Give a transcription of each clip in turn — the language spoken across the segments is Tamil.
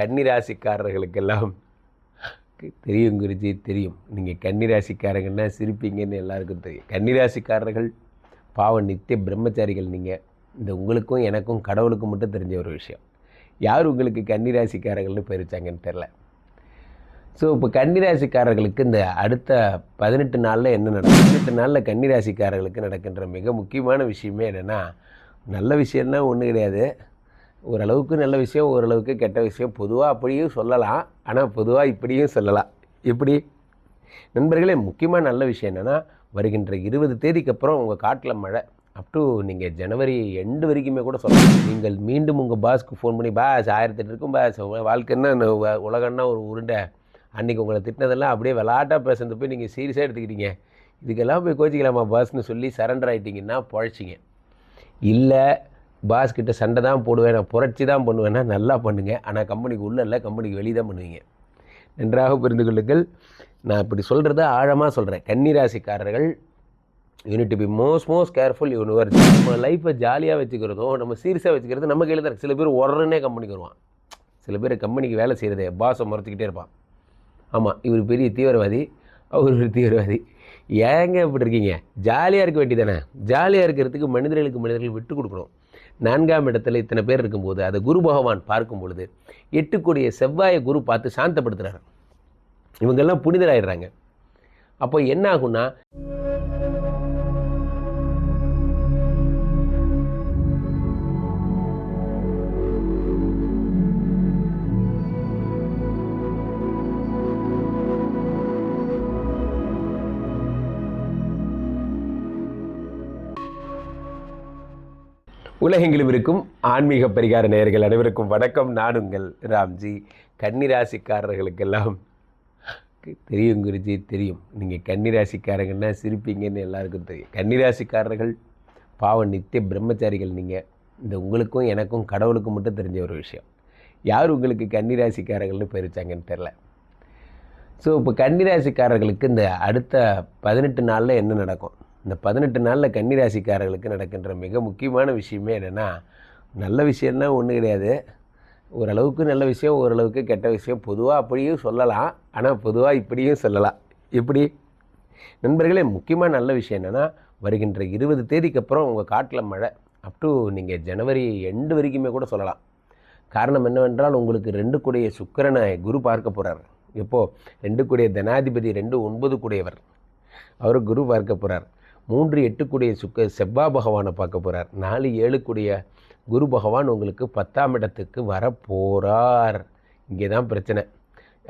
கன்னிராசிக்காரர்களுக்கெல்லாம் தெரியும் குருஜி தெரியும். நீங்கள் கன்னிராசிக்காரங்கன்னா சிரிப்பீங்கன்னு எல்லாருக்கும் தெரியும். கன்னிராசிக்காரர்கள் பாவம் நித்திய பிரம்மச்சாரிகள் நீங்கள் இந்த உங்களுக்கும் எனக்கும் கடவுளுக்கும் மட்டும் தெரிஞ்ச ஒரு விஷயம். யார் உங்களுக்கு கன்னிராசிக்காரர்கள்னு பேர் வச்சாங்கன்னு தெரில ஸோ இப்போ கன்னிராசிக்காரர்களுக்கு இந்த அடுத்த பதினெட்டு நாளில் என்ன நடக்கும்? பதினெட்டு நாளில் கன்னிராசிக்காரர்களுக்கு நடக்கின்ற மிக முக்கியமான விஷயமே என்னென்னா நல்ல விஷயம்னா ஒன்றும் கிடையாது. ஓரளவுக்கு நல்ல விஷயம் ஓரளவுக்கு கெட்ட விஷயம். பொதுவாக அப்படியும் சொல்லலாம். ஆனால் பொதுவாக இப்படியும் சொல்லலாம். எப்படி? நண்பர்களே முக்கியமாக நல்ல விஷயம் என்னென்னா வருகின்ற இருபது தேதிக்கு அப்புறம் உங்கள் காட்டில் மழை. அப் டு நீங்கள் ஜனவரி எண்டு வரைக்குமே கூட சொல்லலாம். நீங்கள் மீண்டும் உங்கள் பாஸ்க்கு ஃபோன் பண்ணி பாஸ் ஆயிரத்தி எட்டு இருக்கும் பாஸ். வாழ்க்கைன்னா இந்த உ- ஒரு உருண்டை. அன்றைக்கி உங்களை திட்டினதெல்லாம் அப்படியே விளாட்டாக பேசுறது போய் நீங்கள் சீரியஸாக எடுத்துக்கிட்டீங்க. இதுக்கெல்லாம் போய் கோச்சிக்கலாமா பாஸ்ன்னு சொல்லி சரண்டர் ஆகிட்டீங்கன்னா பழச்சிங்க. இல்லை பாஸ் கிட்ட சண்டை தான் போடுவேன் நான் புரட்சி தான் பண்ணுவேன்னா நல்லா பண்ணுங்க. ஆனால் கம்பெனிக்கு உள்ளே இல்லை கம்பெனிக்கு வெளியே தான் பண்ணுவீங்க. நன்றாக புரிந்து கொள்ளுங்கள். நான் இப்படி சொல்கிறத ஆழமாக சொல்கிறேன் கன்னிராசிக்காரர்கள் you need be most most careful universe நம்ம லைஃப்பை ஜாலியாக வச்சுக்கிறதும் நம்ம சீரியஸாக வச்சுக்கிறது நம்ம கையில் தான் சில பேர் உடனே கம்பெனிக்கு வருவான். சில பேர் கம்பெனிக்கு வேலை செய்கிறதே பாஸை முறைச்சிக்கிட்டே இருப்பான். ஆமாம் இவர் பெரிய தீவிரவாதி அவர் ஒரு தீவிரவாதி. ஏங்க இப்படி இருக்கீங்க? ஜாலியாக இருக்க வேண்டியதானே ஜாலியாக இருக்கிறதுக்கு மனிதர்களுக்கு மனிதர்கள் விட்டு கொடுக்கணும். நான்காம் இடத்துல இத்தனை பேர் இருக்கும்போது அதை குரு பகவான் பார்க்கும் பொழுது எட்டுக்கூடிய செவ்வாயை குரு பார்த்து சாந்தப்படுத்துகிறார் இவங்கெல்லாம் புனிதராயிடுறாங்க. அப்போ என்ன ஆகும்னா உலகெங்கிலும் இருக்கும் ஆன்மீக பரிகார நேயர்கள் அனைவருக்கும் வணக்கம். நான் உங்கள் ராம்ஜி. கன்னிராசிக்காரர்களுக்கெல்லாம் தெரியும் குருஜி தெரியும். நீங்கள் கன்னிராசிக்காரங்கன்னா சிரிப்பீங்கன்னு எல்லாருக்கும் தெரியும். கன்னிராசிக்காரர்கள் பாவம் நித்திய பிரம்மச்சாரிகள் நீங்கள் இந்த உங்களுக்கும் எனக்கும் கடவுளுக்கும் மட்டும் தெரிஞ்ச ஒரு விஷயம். யார் உங்களுக்கு கன்னிராசிக்காரர்கள்னு போயிருச்சாங்கன்னு தெரில ஸோ இப்போ கன்னிராசிக்காரர்களுக்கு இந்த அடுத்த பதினெட்டு நாளில் என்ன நடக்கும்? இந்த பதினெட்டு நாளில் கன்னிராசிக்காரர்களுக்கு நடக்கின்ற மிக முக்கியமான விஷயமே என்னென்னா நல்ல விஷயம்னா ஒன்றும் கிடையாது. ஓரளவுக்கு நல்ல விஷயம் ஓரளவுக்கு கெட்ட விஷயம். பொதுவாக அப்படியும் சொல்லலாம். ஆனால் பொதுவாக இப்படியும் சொல்லலாம். எப்படி? நண்பர்களே முக்கியமாக நல்ல விஷயம் என்னென்னா வருகின்ற இருபது தேதிக்கு அப்புறம் உங்கள் காட்டில் மழை. அப் டு நீங்கள் ஜனவரி எண்டு வரைக்குமே கூட சொல்லலாம். காரணம் என்னவென்றால் உங்களுக்கு ரெண்டு கூடிய சுக்கிரனை குரு பார்க்க போகிறார் எப்போது ரெண்டு கூடிய தனாதிபதி ரெண்டு ஒன்பது கூடியவர். அவர் குரு பார்க்க போகிறார் மூன்று எட்டு கூடிய சுக்க செவ்வா பகவானை பார்க்க போகிறார் நாலு ஏழு கூடிய குரு பகவான் உங்களுக்கு பத்தாம் இடத்துக்கு வர போகிறார் இங்கே தான் பிரச்சனை.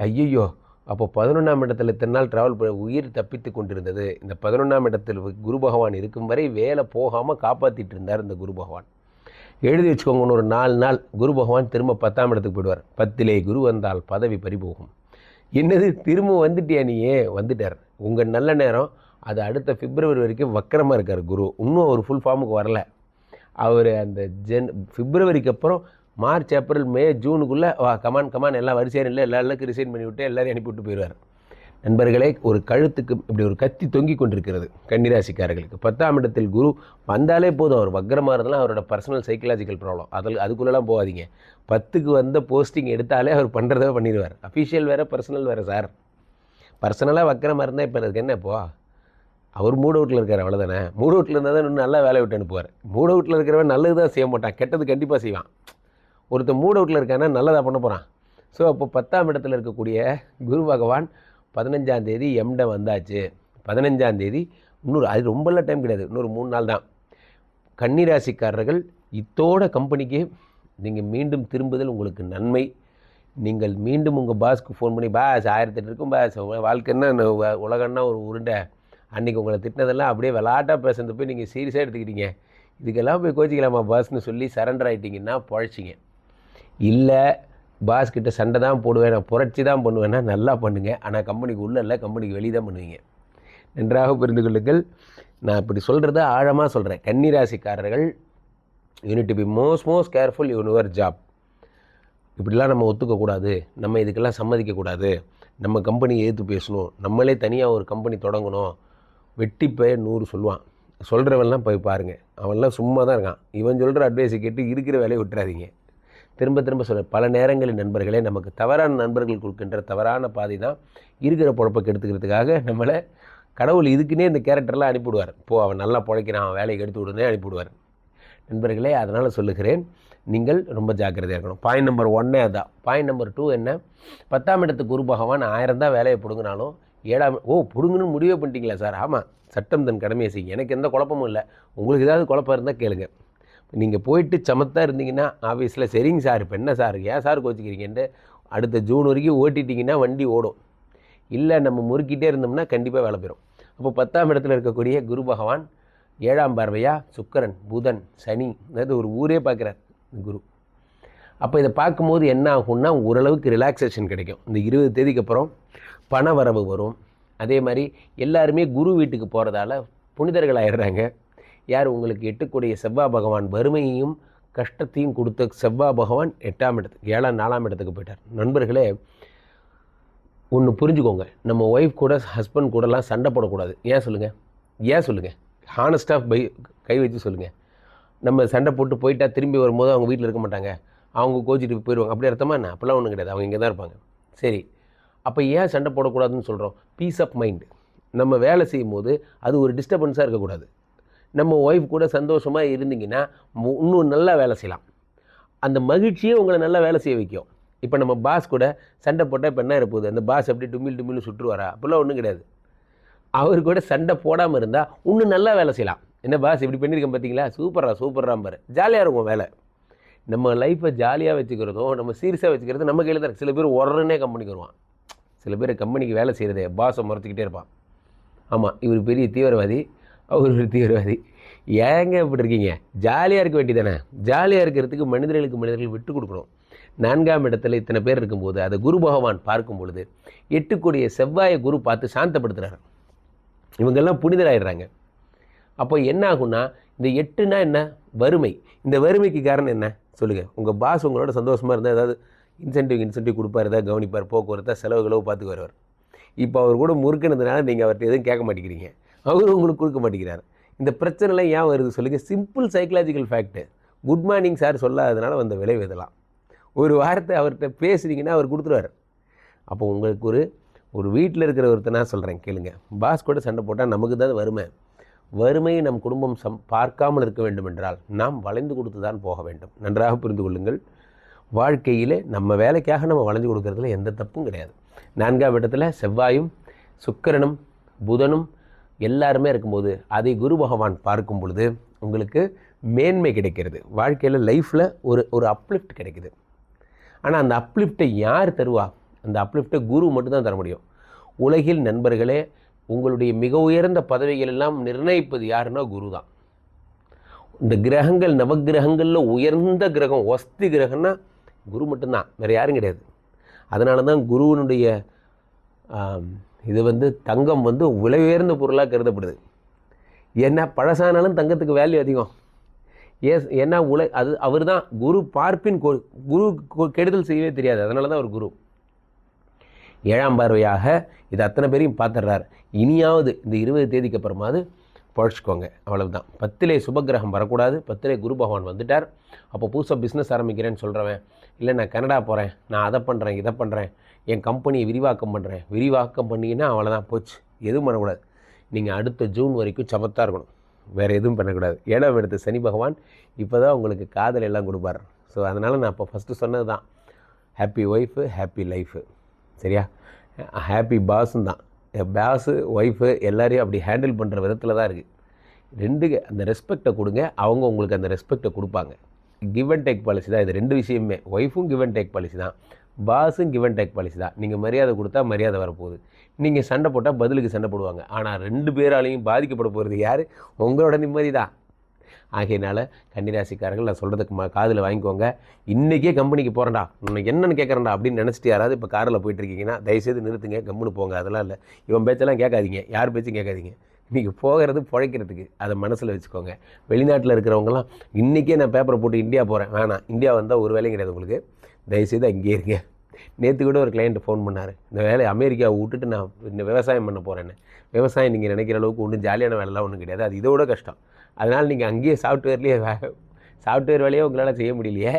ஐயையோ அப்போ பதினொன்றாம் இடத்துல இத்தனை நாள் ட்ராவல் பண்ண உயிர் தப்பித்து கொண்டிருந்தது. இந்த பதினொன்றாம் இடத்தில் குரு பகவான் இருக்கும் வரை வேலை போகாமல் காப்பாற்றிட்டு இருந்தார் இந்த குரு பகவான். எழுதி வச்சுக்கோங்கன்னு ஒரு நாலு நாள் குரு பகவான் திரும்ப பத்தாம் இடத்துக்கு போயிடுவார். பத்திலே குரு வந்தால் பதவி பறிபோகும். என்னது திரும்ப வந்துட்டியா நீயே? வந்துட்டார். உங்கள் நல்ல நேரம் அது அடுத்த பிப்ரவரி வரைக்கும் வக்கரமாக இருக்கார் குரு. இன்னும் ஒரு ஃபுல் ஃபார்முக்கு வரல. அவர் அந்த ஜென் பிப்ரவரிக்கு அப்புறம் மார்ச் ஏப்ரல் மே ஜூனுக்குள்ளே வா கமான் கமான் எல்லாம் வரிசையாக இல்லை எல்லா எல்லாருக்கும் ரிசைன் பண்ணிவிட்டு எல்லாரையும் அனுப்பிவிட்டு போயிடுவார் நண்பர்களே ஒரு கழுத்துக்கு இப்படி ஒரு கத்தி தொங்கி கொண்டிருக்கிறது கன்னிராசிக்காரர்களுக்கு. பத்தாம் இடத்தில் குரு வந்தாலே போதும் அவர் வக்கரமாக இருந்தாலும் அவரோட பர்சனல் சைக்கலாஜிக்கல் ப்ராப்ளம் அதில் அதுக்குள்ளெல்லாம் போகாதீங்க. பத்துக்கு வந்த போஸ்டிங் எடுத்தாலே அவர் பண்ணுறதை பண்ணிடுவார். அஃபிஷியல் வேறு பர்சனல் வேறு சார் பர்சனலாக வக்கரமாக இருந்தால் இப்போ எனக்கு என்ன இப்போது அவர் மூட் அவுட்டில் இருக்கார் அவ்வளோதானே மூட் அவுட்டில் இருந்தால் தான் இன்னும் நல்லா வேலை விட்டு அனுப்புவார். மூட் அவுட்டில் இருக்கிறவன் நல்லது தான் செய்ய மாட்டான். கெட்டது கண்டிப்பாக செய்வான். ஒருத்தன் மூட் அவுட்டில் இருக்கானா நல்லதாக பண்ண போகிறான் ஸோ அப்போ பத்தாம் இடத்துல இருக்கக்கூடிய குரு பகவான் பதினஞ்சாம் தேதி எம்ட வந்தாச்சு. பதினஞ்சாம் தேதி இன்னொரு அது ரொம்பலாம் டைம் கிடையாது. இன்னொரு மூணு நாள் தான். கன்னிராசிக்காரர்கள் இத்தோட கம்பெனிக்கு நீங்கள் மீண்டும் திரும்புதல் உங்களுக்கு நன்மை. நீங்கள் மீண்டும் உங்கள் பாஸ்க்கு ஃபோன் பண்ணி பாஸ் ஆயிரத்தெட்டு இருக்கும் பாஸ் வாழ்க்கைன்னா இந்த ஒரு உருண்டை. அன்றைக்கி உங்களை திட்டினதெல்லாம் அப்படியே விளாட்டாக பேசுறது போய் நீங்கள் சீரியஸாக எடுத்துக்கிட்டீங்க. இதுக்கெல்லாம் போய் கோச்சிக்கலாமா பாஸ்னு சொல்லி சரண்டர் ஆகிட்டீங்கன்னா பழச்சிங்க. இல்லை பாஸ் கிட்ட சண்டை தான் போடுவேன் நான் புரட்சி தான் பண்ணுவேன்னா நல்லா பண்ணுங்கள் ஆனால் கம்பெனிக்கு உள்ள இல்லை கம்பெனிக்கு வெளியே தான் பண்ணுவீங்க. நன்றாக புரிந்து கொள்ளுங்கள். நான் இப்படி சொல்கிறத ஆழமாக சொல்கிறேன் கன்னிராசிக்காரர்கள் you need be most most careful your job இப்படிலாம் நம்ம ஒத்துக்கக்கூடாது. நம்ம இதுக்கெல்லாம் சம்மதிக்கக்கூடாது. நம்ம கம்பெனி ஏற்று பேசணும். நம்மளே தனியாக ஒரு கம்பெனி தொடங்கணும். வெட்டி பெயர் நூறு சொல்லுவான். சொல்கிறவன்லாம் போய் பாருங்கள் அவன்லாம் சும்மா தான் இருக்கான். இவன் சொல்கிற அட்வைஸை கேட்டு இருக்கிற வேலையை விட்டுறாதீங்க. திரும்ப திரும்ப சொல்ல பல நேரங்களில் நண்பர்களே நமக்கு தவறான நண்பர்கள் கொடுக்கின்ற தவறான பாதை தான் இருக்கிற பொழப்பை கெடுத்துக்கிறதுக்காக நம்மளை கடவுள் இதுக்குன்னே இந்த கேரக்டர்லாம் அனுப்பிவிடுவார். போ அவன் நல்லா பிழைக்கிறான். அவன் வேலையை எடுத்து விடுனே அனுப்பிவிடுவார். நண்பர்களே அதனால் சொல்லுகிறேன். நீங்கள் ரொம்ப ஜாக்கிரதையாக இருக்கணும். பாயிண்ட் நம்பர் ஒன்னே அதான். பாயிண்ட் நம்பர் டூ என்ன? பத்தாம் இடத்துக்கு குரு பகவான் ஆயிரம் தான் வேலையை பிடுங்கினாலும் ஏழாம் ஓ பிடுங்கணும்னு முடிவே பண்ணிட்டீங்களா சார்? ஆமாம் சட்டம் தன் கடமையை செய்யும் எனக்கு எந்த குழப்பமும் இல்லை. உங்களுக்கு ஏதாவது குழப்பம் இருந்தால் கேளுங்க. நீங்கள் போயிட்டு சமத்தாக இருந்தீங்கன்னா ஆஃபீஸில் சரிங்க சார் இப்போ என்ன சார் ஏன் சார் கோச்சிக்கிறீங்கன்ட்டு அடுத்த ஜூன் வரைக்கும் ஓட்டிட்டிங்கன்னா வண்டி ஓடும். இல்லை நம்ம முறுக்கிட்டே இருந்தோம்னா கண்டிப்பாக வேலை போயிடும் அப்போ பத்தாம் இடத்துல இருக்கக்கூடிய குரு பகவான் ஏழாம் பார்வையா சுக்கரன் புதன் சனி அதாவது ஒரு ஊரே பார்க்குறார் குரு. அப்போ இதை பார்க்கும்போது என்ன ஆகும்னா ஓரளவுக்கு ரிலாக்ஸேஷன் கிடைக்கும். இந்த இருபது தேதிக்கு அப்புறம் பண வரவு வரும். அதே மாதிரி எல்லாருமே குரு வீட்டுக்கு போகிறதால புனிதர்கள் ஆயிடுறாங்க யார் உங்களுக்கு எட்டுக்கூடிய செவ்வாய் பகவான் வறுமையையும் கஷ்டத்தையும் கொடுத்த செவ்வாய் பகவான் எட்டாம் இடத்துக்கு ஏழாம் நாலாம் இடத்துக்கு போயிட்டார். நண்பர்களே ஒன்று புரிஞ்சுக்கோங்க. நம்ம ஒய்ஃப் கூட ஹஸ்பண்ட் கூடலாம் சண்டை போடக்கூடாது. ஏன் சொல்லுங்கள் ஏன் சொல்லுங்கள் ஹானஸ்டாக பை கை வச்சு சொல்லுங்கள் நம்ம சண்டை போட்டு போயிட்டா திரும்பி வரும்போது அவங்க வீட்டில் இருக்க மாட்டாங்க. அவங்க கோச்சிட்டு போயிடுவாங்க. அப்படி அர்த்தமா என்ன? அப்போல்லாம் ஒன்றும் கிடையாது. அவங்க இங்கே தான் இருப்பாங்க. சரி. அப்போ ஏன் சண்டை போடக்கூடாதுன்னு சொல்கிறோம் பீஸ் ஆஃப் மைண்டு நம்ம வேலை செய்யும் போது அது ஒரு டிஸ்டர்பன்ஸாக இருக்கக்கூடாது. நம்ம ஒய்ஃப் கூட சந்தோஷமாக இருந்தீங்கன்னா மு- இன்னும் நல்லா வேலை செய்யலாம். அந்த மகிழ்ச்சியே உங்களை நல்லா வேலை செய்ய வைக்கும். இப்போ நம்ம பாஸ் கூட சண்டை போட்டால் இப்போ என்ன இருப்போது அந்த பாஸ் எப்படி டுமில் டுமில்னு சுற்றுவாரா அப்படிலாம் ஒன்றும் கிடையாது. அவர் கூட சண்டை போடாமல் இருந்தால் இன்னும் நல்லா வேலை செய்யலாம். என்ன பாஸ் இப்படி பண்ணியிருக்கேன் பார்த்தீங்களா சூப்பரா சூப்பரா பாரு. ஜாலியாக இருக்கும் வேலை. நம்ம லைஃப்பை ஜாலியாக வச்சுக்கிறதும் நம்ம சீரியஸாக வச்சுக்கிறது நம்ம கையில் தான் சில பேர் உடனே கம்பெனிக்கு வருவான். சில பேர் கம்பெனிக்கு வேலை செய்கிறதே பாஸை மறைச்சிக்கிட்டே இருப்பான். ஆமாம் இவர் பெரிய தீவிரவாதி அவர் ஒரு தீவிரவாதி. ஏங்க இப்படி இருக்கீங்க? ஜாலியாக இருக்க வேண்டியதானே ஜாலியாக இருக்கிறதுக்கு மனிதர்களுக்கு மனிதர்கள் விட்டு கொடுக்கணும். நான்காம் இடத்துல இத்தனை பேர் இருக்கும்போது அதை குரு பகவான் பார்க்கும் பொழுது எட்டுக்கூடிய செவ்வாயை குரு பார்த்து சாந்தப்படுத்துறாரு. இவங்கெல்லாம் புனிதராயிடுறாங்க. அப்போ என்ன ஆகும்னா இந்த எட்டுனா என்ன? வறுமை. இந்த வறுமைக்கு காரணம் என்ன? சொல்லுங்கள் உங்கள் பாஸ் உங்களோட சந்தோஷமாக இருந்தால் ஏதாவது இன்சென்டிவ் இன்சென்டிவ் கொடுப்பார் தான் கவனிப்பார் போக்குவரத்தை செலவு கிளவு பார்த்து வருவார் இப்போ அவர் கூட முறுக்கினதுனால நீங்கள் அவர்கிட்ட எதுவும் கேட்க மாட்டேங்கிறீங்க. அவரும் உங்களுக்கு கொடுக்க மாட்டேங்கிறார். இந்த பிரச்சனைலாம் ஏன் வருது சொல்லுங்கள் simple psychological fact good morning sir சொல்லாததுனால வந்த விளைவு இதெல்லாம். ஒரு வாரத்தை அவர்கிட்ட பேசுனீங்கன்னா அவர் கொடுத்துருவார். அப்போ உங்களுக்கு ஒரு ஒரு வீட்டில் இருக்கிற ஒருத்தனா சொல்கிறேன் கேளுங்க. பாஸ் கூட சண்டை போட்டால் நமக்கு தான் வறுமை. வறுமையை நம் குடும்பம் சம் பார்க்காமல் இருக்க வேண்டும் என்றால் நாம் வளைந்து கொடுத்து தான் போக வேண்டும். நன்றாக புரிந்து கொள்ளுங்கள். வாழ்க்கையில் நம்ம வேலைக்காக நம்ம வளைஞ்சு கொடுக்கறதுல எந்த தப்பும் கிடையாது. நான்காம் இடத்துல செவ்வாயும் சுக்கரனும் புதனும் எல்லாருமே இருக்கும்போது அதை குரு பகவான் பார்க்கும் பொழுது உங்களுக்கு மேன்மை கிடைக்கிறது. வாழ்க்கையில் லைஃப்பில் ஒரு ஒரு அப்லிஃப்ட் கிடைக்குது. ஆனால் அந்த அப்லிஃப்ட்டை யார் தருவா? அந்த அப்லிஃப்ட்டை குரு மட்டும்தான் தர முடியும். உலகில் நண்பர்களே உங்களுடைய மிக உயர்ந்த பதவிகள் எல்லாம் நிர்ணயிப்பது யாருன்னா குரு தான். இந்த கிரகங்கள் நவக்கிரகங்களில் உயர்ந்த கிரகம் ஒஸ்தி கிரகம்னா குரு மட்டும்தான் வேறு யாரும் கிடையாது. அதனால தான் குருவினுடைய இது வந்து தங்கம் வந்து விலை உயர்ந்த பொருளாக கருதப்படுது. ஏன்னா பழசானாலும் தங்கத்துக்கு வேல்யூ அதிகம். ஏஸ் ஏன்னா உல அது அவர் தான் குரு பார்ப்பின் கொ- குரு கெடுதல் செய்யவே தெரியாது. அதனால தான் அவர் குரு. ஏழாம் பார்வையாக இது அத்தனை பேரையும் பார்த்துடுறார். இனியாவது இந்த இருபது தேதிக்கு அப்புறமாவது பழச்சிக்கோங்க. அவ்வளவுதான். பத்திலே சுபக்கிரகம் வரக்கூடாது. பத்திலே குரு பகவான் வந்துட்டார். அப்போ புதுசாக பிஸ்னஸ் ஆரம்பிக்கிறேன்னு சொல்கிறவன் இல்லை நான் கனடா போகிறேன் நான் அதை பண்ணுறேன் இதை பண்ணுறேன் என் கம்பெனியை விரிவாக்கம் பண்ணுறேன் விரிவாக்கம் பண்ணிங்கன்னா அவ்வளோதான் போச்சு. எதுவும் பண்ணக்கூடாது. நீங்கள் அடுத்த ஜூன் வரைக்கும் சமத்தாக இருக்கணும். வேறு எதுவும் பண்ணக்கூடாது. ஏழாம் இடத்து சனி பகவான் இப்போ தான் உங்களுக்கு காதல் எல்லாம் கொடுப்பார். ஸோ அதனால் நான் இப்போ ஃபஸ்ட்டு சொன்னது தான் ஹாப்பி ஒய்ஃபு ஹாப்பி லைஃபு சரியா? ஹாப்பி பாஸும் தான். பாஸு ஒய்ஃபு எல்லோரையும் அப்படி ஹேண்டில் பண்ணுற விதத்தில் தான் இருக்குது ரெண்டு அந்த ரெஸ்பெக்டை கொடுங்க. அவங்க உங்களுக்கு அந்த ரெஸ்பெக்டை கொடுப்பாங்க. கிவ் அண்ட் டேக் பாலிசி தான். இது ரெண்டு விஷயமே ஒய்ஃபும் கிவ் அண்ட் டேக் பாலிசி தான். பாஸும் கிவ் அண்ட் டேக் பாலிசி தான். நீங்கள் மரியாதை கொடுத்தா மரியாதை வரப்போகுது. நீங்கள் சண்டை போட்டால் பதிலுக்கு சண்டை போடுவாங்க. ஆனால் ரெண்டு பேராலையும் பாதிக்கப்பட போகிறது யார்? உங்களோட நிம்மதி தான். ஆகையினால கன்னிராசிக்காரர்கள் நான் சொல்கிறதுக்கு மா காதில் வாங்கிக்கோங்க. இன்றைக்கே கம்பெனிக்கு போகிறேன்டா உனக்கு என்னென்னு கேட்குறேன்டா அப்படின்னு நினச்சிட்டு யாராவது இப்போ காரில் போயிட்டுருக்கீங்கன்னா தயவுசெய்து நிறுத்துங்க. கம்முன்னு போங்க. அதெல்லாம் இல்லை. இவன் பேச்செல்லாம் கேட்காதீங்க. யார் பேச்சும் கேட்காதீங்க. நீங்கள் போகிறது பிழைக்கிறதுக்கு. அதை மனசில் வச்சுக்கோங்க. வெளிநாட்டில் இருக்கிறவங்களாம் இன்றைக்கே நான் பேப்பரை போட்டு இந்தியா போகிறேன் வேணாம் இந்தியா வந்தால் ஒரு வேலையும் கிடையாது உங்களுக்கு. தயவுசெய்து அங்கேயே இருங்க. நேற்று கூட ஒரு கிளையண்ட் ஃபோன் பண்ணார். இந்த வேலையை அமெரிக்காவை விட்டுட்டு நான் இந்த விவசாயம் பண்ண போகிறேன்னு விவசாயம் நீங்கள் நினைக்கிற அளவுக்கு ஒன்றும் ஜாலியான வேலைலாம் ஒன்றும் கிடையாது. அது இதோட கஷ்டம். அதனால் நீங்கள் அங்கேயே சாஃப்ட்வேர்லேயே வே சாஃப்ட்வேர் வேலையே உங்களால் செய்ய முடியலையே.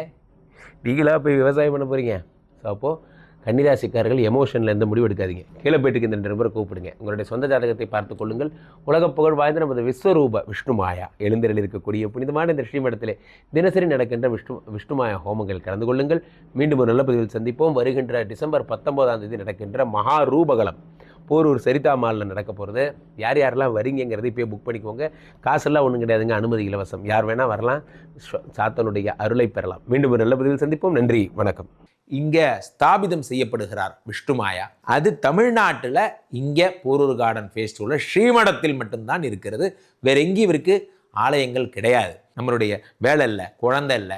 நீங்களாக போய் விவசாயம் பண்ண போகிறீங்க ஸோ அப்போது கன்னிராசிக்காரர்கள் எமோஷனில் எந்த முடிவு எடுக்காதீங்க. கீழே போயிட்டு இந்த ரெண்டு நபரை கூப்பிடுங்க. உங்களுடைய சொந்த ஜாதகத்தை பார்த்து கொள்ளுங்கள். உலக புகழ் வாய்ந்த நமது விஸ்வரூப விஷ்ணுமாயா எழுந்திரில் இருக்கக்கூடிய புனிதமான இந்த ஸ்ரீமடத்திலே தினசரி நடக்கின்ற விஷ்ணு விஷ்ணுமாயா ஹோமங்கள் கலந்து கொள்ளுங்கள். மீண்டும் ஒரு நல்ல பதிவில் சந்திப்போம். வருகின்ற டிசம்பர் பத்தொன்பதாம் தேதி நடக்கின்ற மகா ரூபகலம் போரூர் சரிதா மாலில் நடக்க போகிறது யார் யாரெல்லாம் வரீங்கிறதை இப்போயே புக் பண்ணிக்கோங்க. காசெல்லாம் ஒன்றும் கிடையாதுங்க அனுமதி இலவசம். யார் வேணால் வரலாம். சாத்தனுடைய அருளை பெறலாம். மீண்டும் ஒரு நல்ல பதிவில் சந்திப்போம். நன்றி வணக்கம். இங்கே ஸ்தாபிதம் செய்யப்படுகிறார் விஷ்ணுமாயா அது தமிழ்நாட்டில் இங்கே போரூர் கார்டன் ஃபேஸ்டிவலில் ஸ்ரீமடத்தில் மட்டும்தான் இருக்கிறது. வேற எங்கேயும் இவருக்கு ஆலயங்கள் கிடையாது. நம்மளுடைய வேலை இல்லை குழந்தை இல்லை